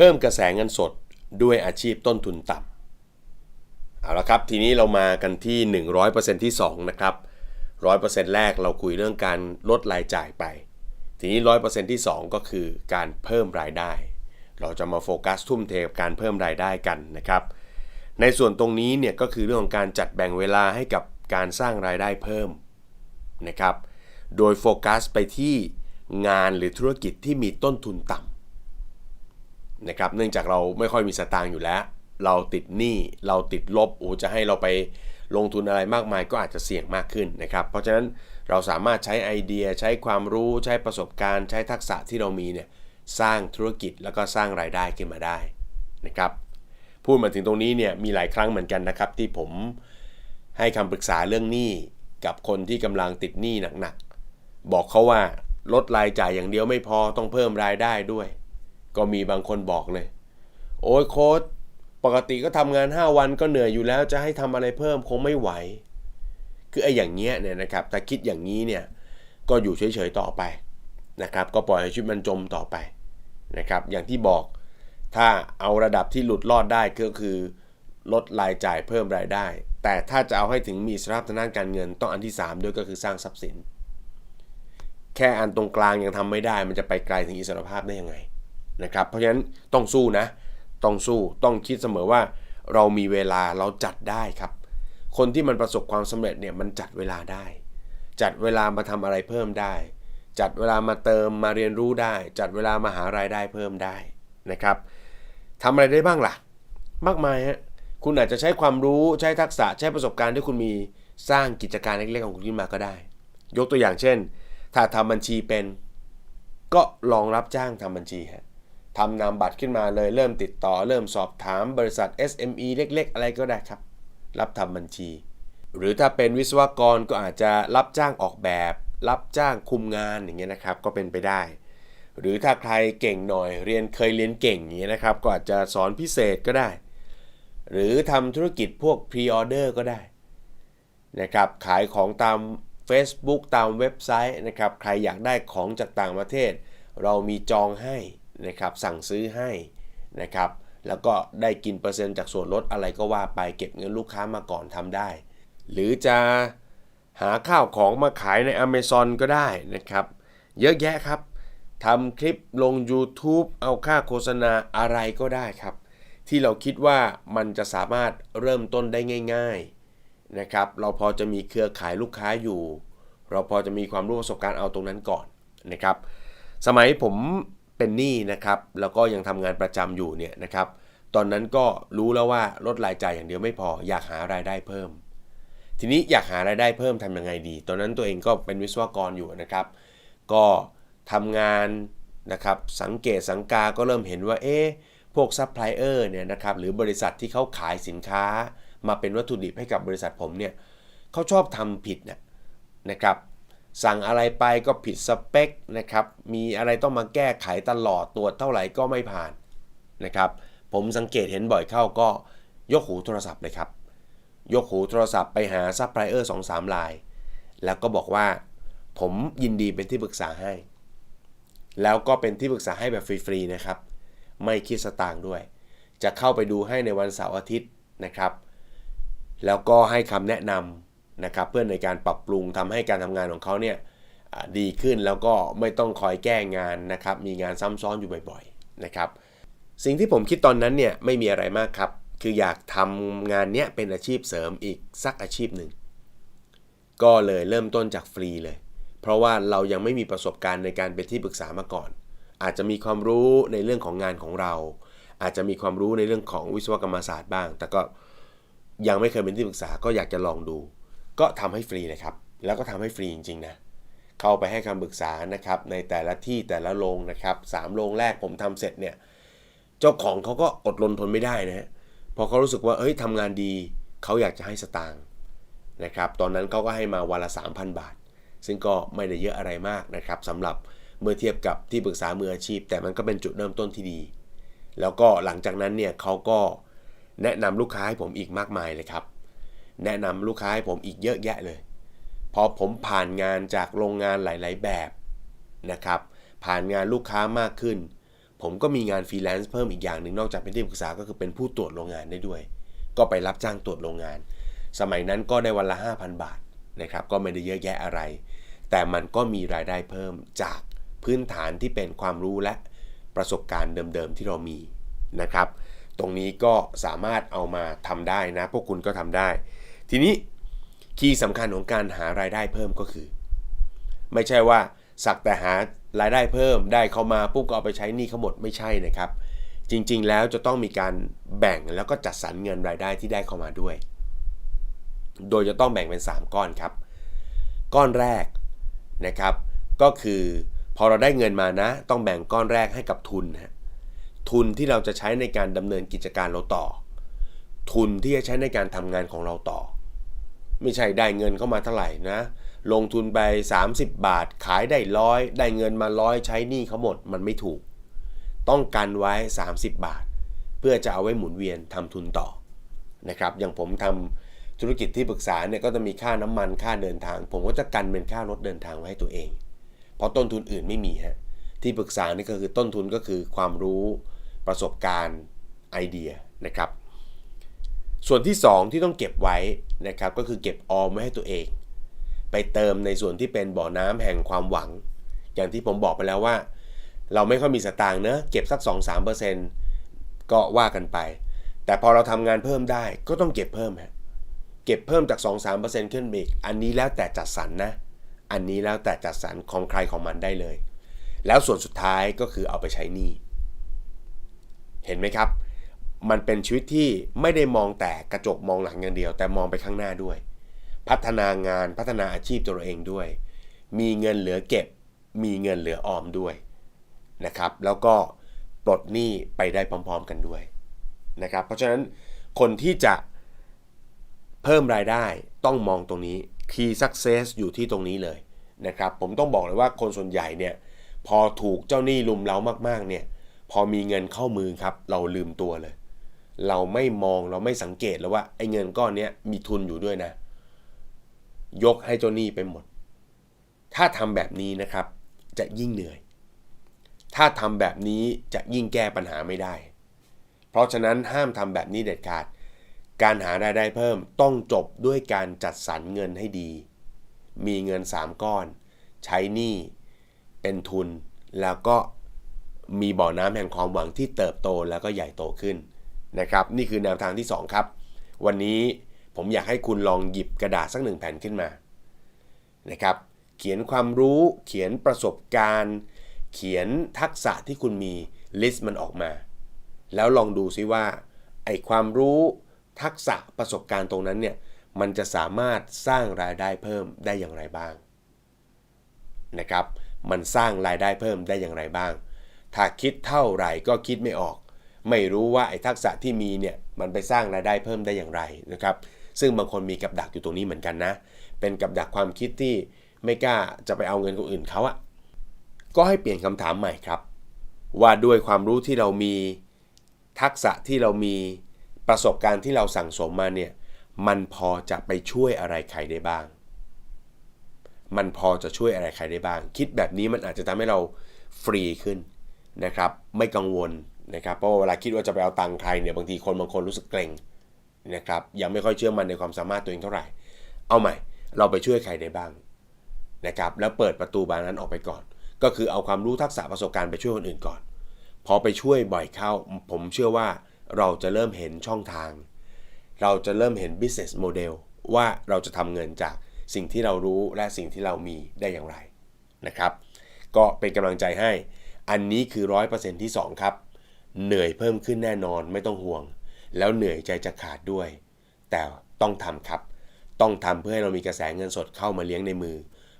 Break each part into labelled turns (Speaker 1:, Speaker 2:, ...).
Speaker 1: พิ่มกระแสเงินสดด้วยอาชีพต้นทุนต่ำเอาละครับ ทีนี้เรามากันที่ 100%ที่ 2 นะครับ 100%แรกเราคุยเรื่องการลดรายจ่ายไป ทีนี้ 100%ที่ 2 ก็คือการเพิ่มรายได้ เราจะมาโฟกัสทุ่มเทกับการเพิ่มรายได้กันนะครับ ในส่วนตรงนี้เนี่ยก็คือเรื่องของการจัดแบ่งเวลาให้กับการสร้างรายได้เพิ่มนะครับ โดยโฟกัสไปที่งานหรือธุรกิจที่มีต้นทุนต่ำ นะครับเนื่องจากเราไม่ค่อยมีสตางค์อยู่แล้ว เราติดหนี้เราติดลบโอ้จะให้เราไปลงทุนอะไรมากมายก็อาจจะเสี่ยงมากขึ้นนะครับ เพราะฉะนั้นเราสามารถใช้ไอเดียใช้ความรู้ใช้ประสบการณ์ ใช้ทักษะที่เรามีเนี่ยสร้างธุรกิจแล้วก็สร้างรายได้ขึ้นมาได้นะครับพูดมาถึงตรงนี้เนี่ยมีหลายครั้งเหมือนกันนะครับ ที่ผมให้คำปรึกษาเรื่องหนี้กับคนที่กำลังติดหนี้หนักๆบอกเขาว่าลดรายจ่ายอย่างเดียวไม่พอต้องเพิ่มรายได้ด้วย ก็มีบางคนบอกเลย โอ้ยโค้ดปกติก็ทำงาน 5 วันก็เหนื่อยอยู่แล้วจะให้ทำอะไรเพิ่มคงไม่ไหว คือไอ้อย่างเงี้ยเนี่ยนะครับถ้าคิดอย่างนี้เนี่ยก็อยู่เฉยๆต่อไปนะครับ ก็ปล่อยให้ชีวิตมันจมต่อไปนะครับ อย่างที่บอกถ้าเอาระดับที่หลุดรอดได้ก็คือ ลดรายจ่ายเพิ่มรายได้ แต่ถ้าจะเอาให้ถึงมีสภาพทางด้านการเงินต้องอันที่ 3 ด้วยก็คือสร้างทรัพย์สิน แค่อันตรงกลางยังทำไม่ได้ มันจะไปไกลถึงอิสรภาพได้ยังไง นะครับ เพราะฉะนั้นต้องสู้นะ ต้องสู้ต้องคิดเสมอว่าเรามีเวลาเราจัดได้ครับ คนที่มันประสบความสำเร็จเนี่ยมันจัดเวลาได้ จัดเวลามาทำอะไรเพิ่มได้ จัดเวลามาเติมมาเรียนรู้ได้ จัดเวลามาหารายได้เพิ่มได้นะครับทำอะไรได้บ้างล่ะ มากมายฮะคุณอาจจะใช้ความรู้ใช้ทักษะใช้ประสบการณ์ที่คุณมีสร้างกิจการเล็กๆของคุณขึ้นมาก็ได้ ยกตัวอย่างเช่น ถ้าทำบัญชีเป็น ก็ลองรับจ้างทำบัญชีฮะ ทำนามบัตรขึ้นมาเลยเริ่มติดต่อ เริ่มสอบถามบริษัท SME เล็ก ๆ อะไรก็ได้ครับ รับทำบัญชี หรือถ้าเป็นวิศวกรก็อาจจะรับจ้างออกแบบ รับจ้างคุมงานอย่างเงี้ยนะครับ ก็เป็นไปได้ หรือถ้าใครเก่งหน่อยเรียนเคยเรียนเก่งอย่างเงี้ยนะครับ ก็อาจจะสอนพิเศษก็ได้ หรือทำธุรกิจพวกพรีออเดอร์ก็ได้นะครับขายของตาม Facebook ตามเว็บไซต์นะครับใครอยากได้ของจากต่างประเทศ เรามีจองให้ นะครับสั่งซื้อให้นะครับแล้วก็ได้กินเปอร์เซ็นต์จากส่วนลดอะไรก็ว่าไปเก็บเงินลูกค้ามาก่อนทำได้ หรือจะหาข้าวของมาขายใน Amazon ก็ได้นะครับ เยอะแยะครับทำคลิปลง YouTube เอาค่าโฆษณาอะไรก็ได้ครับ ที่เราคิดว่ามันจะสามารถเริ่มต้นได้ง่าย ๆนะครับ เราพอจะมีเครือข่ายลูกค้าอยู่ เราพอจะมีความรู้ประสบการณ์เอาตรงนั้นก่อนนะครับ สมัยผม เป็นหนี้นะครับ แล้วก็ยังทำงานประจำอยู่เนี่ยนะครับ ตอนนั้นก็รู้แล้วว่าลดรายจ่ายอย่างเดียวไม่พอ อยากหารายได้เพิ่ม ทีนี้อยากหารายได้เพิ่มทำยังไงดี ตอนนั้นตัวเองก็เป็นวิศวกรอยู่นะครับ ก็ทำงานนะครับ สังเกตสังกา ก็เริ่มเห็นว่า เอ๊ะ พวกซัพพลายเออร์เนี่ยนะครับ หรือบริษัทที่เขาขายสินค้า มาเป็นวัตถุดิบให้กับบริษัทผมเนี่ยเขาชอบทำผิดนะนะครับ สั่งอะไรไปก็ผิดสเปคนะครับ มีอะไรต้องมาแก้ไขตลอดตรวจเท่าไหร่ก็ไม่ผ่านนะครับ ผมสังเกตเห็นบ่อยเข้าก็ยกหูโทรศัพท์เลยครับ ยกหูโทรศัพท์ไปหาซัพพลายเออร์สองสามลาย แล้วก็บอกว่า ผมยินดีเป็นที่ปรึกษาให้ แล้วก็เป็นที่ปรึกษาให้แบบฟรีๆนะครับ ไม่คิดสตางค์ด้วย จะเข้าไปดูให้ในวันเสาร์อาทิตย์นะครับ แล้วก็ให้คำแนะนำ นะครับเพื่อในการปรับปรุงทำให้การทำงานของเขาเนี่ยดีขึ้นแล้วก็ไม่ต้องคอยแก้งานนะครับมีงานซ้ำซ้อนอยู่บ่อยๆนะครับสิ่งที่ผมคิดตอนนั้นเนี่ยไม่มีอะไรมากครับ คืออยากทำงานเนี้ยเป็นอาชีพเสริมอีกสักอาชีพหนึ่งก็เลยเริ่มต้นจากฟรีเลย เพราะว่าเรายังไม่มีประสบการณ์ในการเป็นที่ปรึกษามาก่อน อาจจะมีความรู้ในเรื่องของงานของเรา อาจจะมีความรู้ในเรื่องของวิศวกรรมศาสตร์บ้าง แต่ก็ยังไม่เคยเป็นที่ปรึกษาก็อยากจะลองดู ก็ทำให้ฟรีเลยครับ แล้วก็ทำให้ฟรีจริงๆนะ เข้าไปให้คำปรึกษานะครับ ในแต่ละที่แต่ละโรงนะครับสามโรงแรกผมทำเสร็จเนี่ย เจ้าของเขาก็อดรนทนไม่ได้นะฮะพอเขารู้สึกว่าเอ้ยทำงานดี เขาอยากจะให้สตางค์นะครับ ตอนนั้นเขาก็ให้มาวันละ 3,000 บาท ซึ่งก็ไม่ได้เยอะอะไรมากนะครับสำหรับเมื่อเทียบกับที่ปรึกษามืออาชีพ แต่มันก็เป็นจุดเริ่มต้นที่ดี แล้วก็หลังจากนั้นเนี่ยเขาก็แนะนำลูกค้าให้ผมอีกมากมายเลยครับ แนะนำลูกค้าให้ผมอีกเยอะแยะเลย พอผมผ่านงานจากโรงงานหลาย ๆ แบบนะครับ ผ่านงานลูกค้ามากขึ้น ผมก็มีงานฟรีแลนซ์เพิ่มอีกอย่างหนึ่งนอกจากเป็นที่ปรึกษาก็คือเป็นผู้ตรวจโรงงานได้ด้วย ก็ไปรับจ้างตรวจโรงงาน สมัยนั้นก็ได้วันละ 5,000 บาทนะครับ ก็ไม่ได้เยอะแยะอะไร แต่มันก็มีรายได้เพิ่มจากพื้นฐานที่เป็นความรู้และประสบการณ์เดิม ๆ ที่เรามีนะครับ ตรงนี้ก็สามารถเอามาทำได้นะ พวกคุณก็ทำได้ ทีนี้คีย์สำคัญของการหารายได้เพิ่มก็คือ ไม่ใช่ว่าสักแต่หารายได้เพิ่มได้เข้ามาปุ๊บก็เอาไปใช้หนี้เขาหมดไม่ใช่นะครับ จริงๆแล้วจะต้องมีการแบ่งแล้วก็จัดสรรเงินรายได้ที่ได้เข้ามาด้วย โดยจะต้องแบ่งเป็น 3 ก้อนครับ ก้อนแรกนะครับ ก็คือพอเราได้เงินมานะ ต้องแบ่งก้อนแรกให้กับทุนฮะทุนที่เราจะใช้ในการดำเนินกิจการเราต่อ ทุนที่จะใช้ในการทำงานของเราต่อ ไม่ใช่ได้เงินเข้ามาเท่าไหร่นะ ลงทุนไป 30 บาทขายได้ร้อยได้เงินมาร้อยใช้หนี้เขาหมดมันไม่ถูก ต้องกันไว้ 30 บาท เพื่อจะเอาไว้หมุนเวียนทำทุนต่อนะครับอย่างผมทำธุรกิจที่ปรึกษาเนี่ยก็จะมีค่าน้ำมันค่าเดินทาง ผมก็จะกันเป็นค่ารถเดินทางไว้ให้ตัวเอง เพราะต้นทุนอื่นไม่มีฮะที่ปรึกษานี่ก็คือต้นทุนก็คือความรู้ประสบการณ์ไอเดียนะครับ ส่วนที่ 2 ที่ต้องเก็บไว้นะครับก็คือเก็บออมไว้ให้ตัวเอง ไปเติมในส่วนที่เป็นบ่อน้ำแห่งความหวัง อย่างที่ผมบอกไปแล้วว่า เราไม่ค่อยมีสตางค์เนะเก็บสัก 2-3%ก็ว่ากันไป แต่พอเราทำงานเพิ่มได้ก็ต้องเก็บเพิ่มฮะเก็บเพิ่มจาก 2-3%ขึ้นไปอีกอันนี้แล้วแต่จัดสรรนะอันนี้แล้วแต่จัดสรรของใครของมันได้เลย แล้วส่วนสุดท้ายก็คือเอาไปใช้หนี้เห็นไหมครับ มันเป็นชีวิตที่ไม่ได้มองแต่กระจกมองหลังอย่างเดียว แต่มองไปข้างหน้าด้วย พัฒนางานพัฒนาอาชีพตัวเองด้วย มีเงินเหลือเก็บ มีเงินเหลือออมด้วยนะครับ แล้วก็ปลดหนี้ไปได้พร้อม ๆ กันด้วยนะครับ เพราะฉะนั้นคนที่จะเพิ่มรายได้ต้องมองตรงนี้ Key Success อยู่ที่ตรงนี้เลยนะครับ ผมต้องบอกเลยว่าคนส่วนใหญ่เนี่ยพอถูกเจ้าหนี้ลุมเล้ามากๆเนี่ยพอมีเงินเข้ามือครับ เราลืมตัวเลย เราไม่มองเราไม่สังเกตแล้วว่าไอ้เงินก้อนนี้มีทุนอยู่ด้วยนะ ยกให้เจ้าหนี้ไปหมด ถ้าทำแบบนี้นะครับ จะยิ่งเหนื่อย ถ้าทำแบบนี้จะยิ่งแก้ปัญหาไม่ได้ เพราะฉะนั้นห้ามทำแบบนี้เด็ดขาด การหารายได้เพิ่มต้องจบด้วยการจัดสรรเงินให้ดี มีเงิน 3 ก้อน ใช้หนี้เป็นทุนแล้วก็มีบ่อน้ำแห่งความหวังที่เติบโตแล้วก็ใหญ่โตขึ้น นะครับนี่คือแนวทางที่ 2 ครับ วันนี้ผมอยากให้คุณลองหยิบกระดาษสักหนึ่งแผ่นขึ้นมานะครับเขียนความรู้เขียนประสบการณ์ เขียนทักษะที่คุณมีลิสต์มันออกมา แล้วลองดูซิว่าไอความรู้ทักษะประสบการณ์ตรงนั้นเนี่ยมันจะสามารถสร้างรายได้เพิ่มได้อย่างไรบ้างนะครับ มันสร้างรายได้เพิ่มได้อย่างไรบ้าง ถ้าคิดเท่าไหร่ก็คิดไม่ออก ไม่รู้ว่าไอ้ทักษะที่มีเนี่ยมันไปสร้างรายได้เพิ่มได้อย่างไรนะครับ ซึ่งบางคนมีกับดักอยู่ตรงนี้เหมือนกันนะ เป็นกับดักความคิดที่ไม่กล้าจะไปเอาเงินคนอื่นเขาอะก็ให้เปลี่ยนคำถามใหม่ครับ ว่าด้วยความรู้ที่เรามีทักษะที่เรามีประสบการณ์ที่เราสั่งสมมาเนี่ยมันพอจะไปช่วยอะไรใครได้บ้าง มันพอจะช่วยอะไรใครได้บ้าง คิดแบบนี้มันอาจจะทำให้เราฟรีขึ้นนะครับ ไม่กังวล นะครับเพราะเวลาคิดว่าจะไปเอาตังค์ใครเนี่ยบางทีคนบางคนรู้สึกเกรงนะครับยังไม่ค่อยเชื่อมันในความสามารถตัวเองเท่าไหร่ เอาใหม่ เราไปช่วยใครได้บ้างนะครับแล้วเปิดประตูบานนั้นออกไปก่อน ก็คือเอาความรู้ทักษะประสบการณ์ไปช่วยคนอื่นก่อน พอไปช่วยบ่อยเข้า ผมเชื่อว่าเราจะเริ่มเห็นช่องทาง เราจะเริ่มเห็น business model ว่าเราจะทำเงินจากสิ่งที่เรารู้และสิ่งที่เรามีได้อย่างไรนะครับ ก็เป็นกำลังใจให้ อันนี้คือ 100%ที่ 2 ครับ เหนื่อยเพิ่มขึ้นแน่นอนไม่ต้องห่วง แล้วเหนื่อยใจจะขาดด้วย แต่ต้องทำครับ ต้องทำเพื่อให้เรามีกระแสเงินสดเข้ามาเลี้ยงในมือ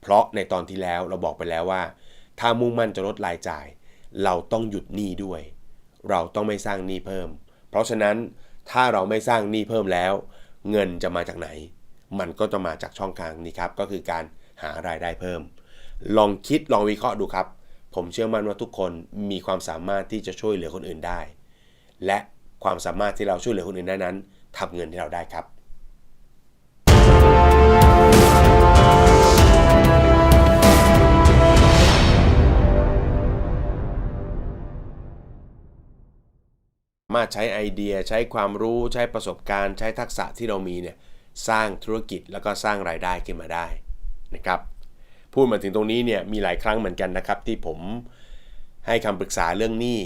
Speaker 1: เพราะในตอนที่แล้วเราบอกไปแล้วว่า ถ้ามุ่งมั่นจะลดรายจ่าย เราต้องหยุดหนี้ด้วย เราต้องไม่สร้างหนี้เพิ่ม เพราะฉะนั้นถ้าเราไม่สร้างหนี้เพิ่มแล้ว เงินจะมาจากไหน มันก็จะมาจากช่องทางนี้ครับ ก็คือการหารายได้เพิ่ม ลองคิดลองวิเคราะห์ดูครับ ผมเชื่อมั่นว่าทุกคนมีความสามารถที่จะช่วยเหลือคนอื่นได้ และความสามารถที่เราช่วยเหลือคนอื่นได้นั้นทำเงินให้เราได้ครับมาใช้ไอเดียใช้ความรู้ใช้ประสบการณ์ ใช้ทักษะที่เรามีเนี่ยสร้างธุรกิจแล้วก็สร้างรายได้ขึ้นมาได้นะครับ พูดมาถึงตรงนี้เนี่ยมีหลายครั้งเหมือนกันนะครับ ที่ผมให้คำปรึกษาเรื่องหนี้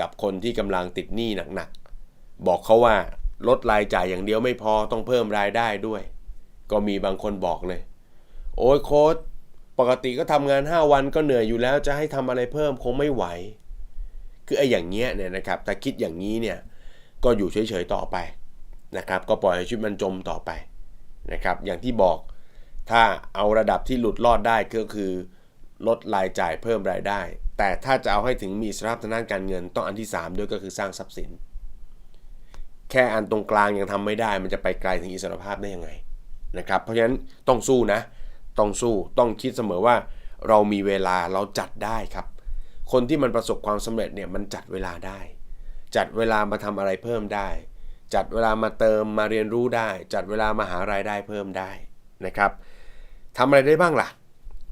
Speaker 1: กับคนที่กำลังติดหนี้หนักๆบอกเขาว่าลดรายจ่ายอย่างเดียวไม่พอต้องเพิ่มรายได้ด้วย ก็มีบางคนบอกเลย โอ้ยโค้ดปกติก็ทำงาน 5 วันก็เหนื่อยอยู่แล้วจะให้ทำอะไรเพิ่มคงไม่ไหว คือไอ้อย่างเงี้ยเนี่ยนะครับแต่คิดอย่างนี้เนี่ยก็อยู่เฉยๆต่อไปนะครับ ก็ปล่อยให้ชีวิตมันจมต่อไปนะครับ อย่างที่บอก ถ้าเอาระดับที่หลุดรอดได้ก็คือลดรายจ่ายเพิ่มรายได้ แต่ถ้าจะเอาให้ถึงมีสภาพทางด้านการเงินต้องอันที่ 3 ด้วยก็คือสร้างทรัพย์สิน แค่อันตรงกลางยังทำไม่ได้ มันจะไปไกลถึงอิสรภาพได้ยังไงนะครับเพราะฉะนั้นต้องสู้นะ ต้องสู้ต้องคิดเสมอว่า เรามีเวลาเราจัดได้ครับ คนที่มันประสบความสำเร็จเนี่ยมันจัดเวลาได้ จัดเวลามาทำอะไรเพิ่มได้ จัดเวลามาเติมมาเรียนรู้ได้ จัดเวลามาหารายได้เพิ่มได้นะครับ ทำอะไรได้บ้างล่ะ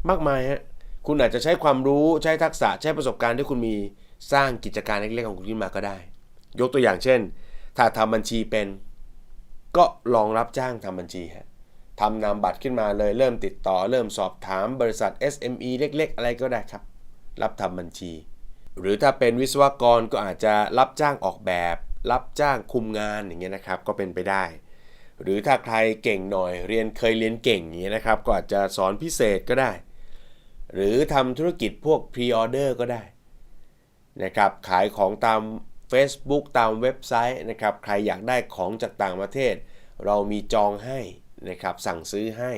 Speaker 1: มากมายฮะคุณอาจจะใช้ความรู้ใช้ทักษะใช้ประสบการณ์ที่คุณมีสร้างกิจการเล็กๆของคุณขึ้นมาก็ได้ ยกตัวอย่างเช่น ถ้าทำบัญชีเป็น ก็ลองรับจ้างทำบัญชีฮะทำนามบัตรขึ้นมาเลยเริ่มติดต่อ เริ่มสอบถามบริษัท SME เล็ก ๆ อะไรก็ได้ครับ รับทำบัญชี หรือถ้าเป็นวิศวกรก็อาจจะรับจ้างออกแบบ รับจ้างคุมงานอย่างเงี้ยนะครับ ก็เป็นไปได้ หรือถ้าใครเก่งหน่อยเรียนเคยเรียนเก่งอย่างเงี้นะครับ ก็อาจจะสอนพิเศษก็ได้ หรือทำธุรกิจพวกพรีออเดอร์ก็ได้นะครับขายของตาม Facebook ตามเว็บไซต์นะครับใครอยากได้ของจากต่างประเทศ เรามีจองให้นะครับสั่งซื้อให้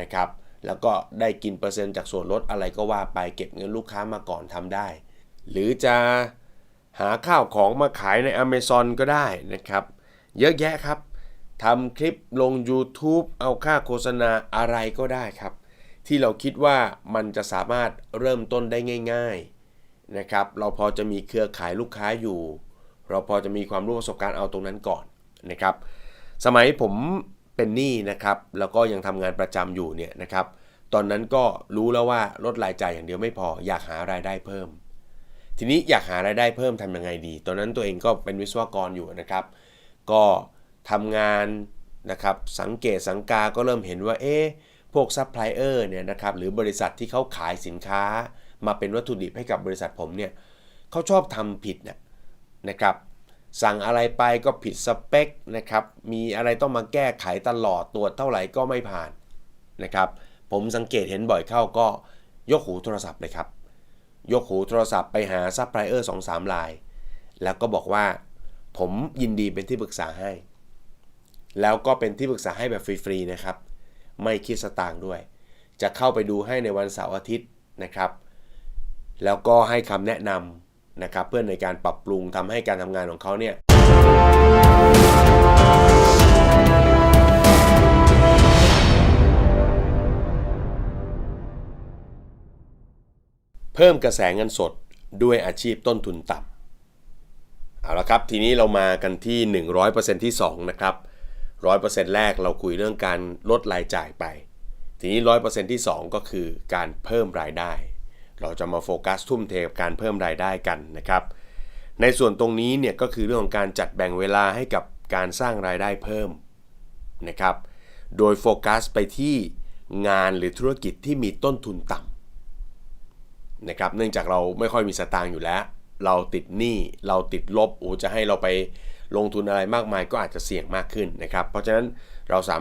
Speaker 1: นะครับแล้วก็ได้กินเปอร์เซ็นต์จากส่วนลดอะไรก็ว่าไปเก็บเงินลูกค้ามาก่อนทำได้ หรือจะหาข้าวของมาขายใน Amazon ก็ได้นะครับ เยอะแยะครับ ทำคลิปลง YouTube เอาค่าโฆษณาอะไรก็ได้ครับ ที่เราคิดว่ามันจะสามารถเริ่มต้นได้ง่ายๆนะครับ เราพอจะมีเครือข่ายลูกค้าอยู่ เราพอจะมีความรู้ประสบการณ์เอาตรงนั้นก่อนนะครับ สมัยผมเป็นหนี้นะครับ แล้วก็ยังทำงานประจำอยู่เนี่ยนะครับ ตอนนั้นก็รู้แล้วว่าลดรายจ่ายอย่างเดียวไม่พออยากหารายได้เพิ่ม ทีนี้อยากหารายได้เพิ่มทำยังไงดี ตอนนั้นตัวเองก็เป็นวิศวกรอยู่นะครับ ก็ ทำงานนะครับสังเกตสังกาก็เริ่มเห็นว่าเอ๊ะพวกซัพพลายเออร์เนี่ยนะครับหรือบริษัทที่เขาขายสินค้า มาเป็นวัตถุดิบให้กับบริษัทผมเนี่ยเขาชอบทำผิดนะนะครับสั่งอะไรไปก็ผิดสเปคนะครับมีอะไรต้องมาแก้ไขตลอดตรวจเท่าไหร่ก็ไม่ผ่านนะครับผมสังเกตเห็นบ่อยเข้าก็ยกหูโทรศัพท์เลยครับ ยกหูโทรศัพท์ไปหาซัพพลายเออร์สองสามลาย แล้วก็บอกว่า ผมยินดีเป็นที่ปรึกษาให้ แล้วก็เป็นที่ปรึกษาให้แบบฟรีๆนะครับ ไม่คิดสตางค์ด้วย จะเข้าไปดูให้ในวันเสาร์อาทิตย์นะครับ แล้วก็ให้คำแนะนำนะครับ เพื่อในการปรับปรุงทำให้การทำงานของเขาเนี่ยเพิ่มกระแสเงินสดด้วยอาชีพต้นทุนต่ำเอาละครับ ทีนี้เรามากันที่ 100%ที่ 2 นะครับ 100%แรกเราคุยเรื่องการลดรายจ่ายไป ทีนี้100%ที่ 2 ก็คือการเพิ่มรายได้ เราจะมาโฟกัสทุ่มเทกับการเพิ่มรายได้กันนะครับ ในส่วนตรงนี้เนี่ยก็คือเรื่องของการจัดแบ่งเวลาให้กับการสร้างรายได้เพิ่มนะครับ โดยโฟกัสไปที่งานหรือธุรกิจที่มีต้นทุนต่ำนะครับ เนื่องจากเราไม่ค่อยมีสตางค์อยู่แล้ว เราติดหนี้ เราติดลบโอ้จะให้เราไป ลงทุนอะไรมากมายก็อาจจะเสี่ยงมากขึ้นนะครับ เพราะฉะนั้นเราสาม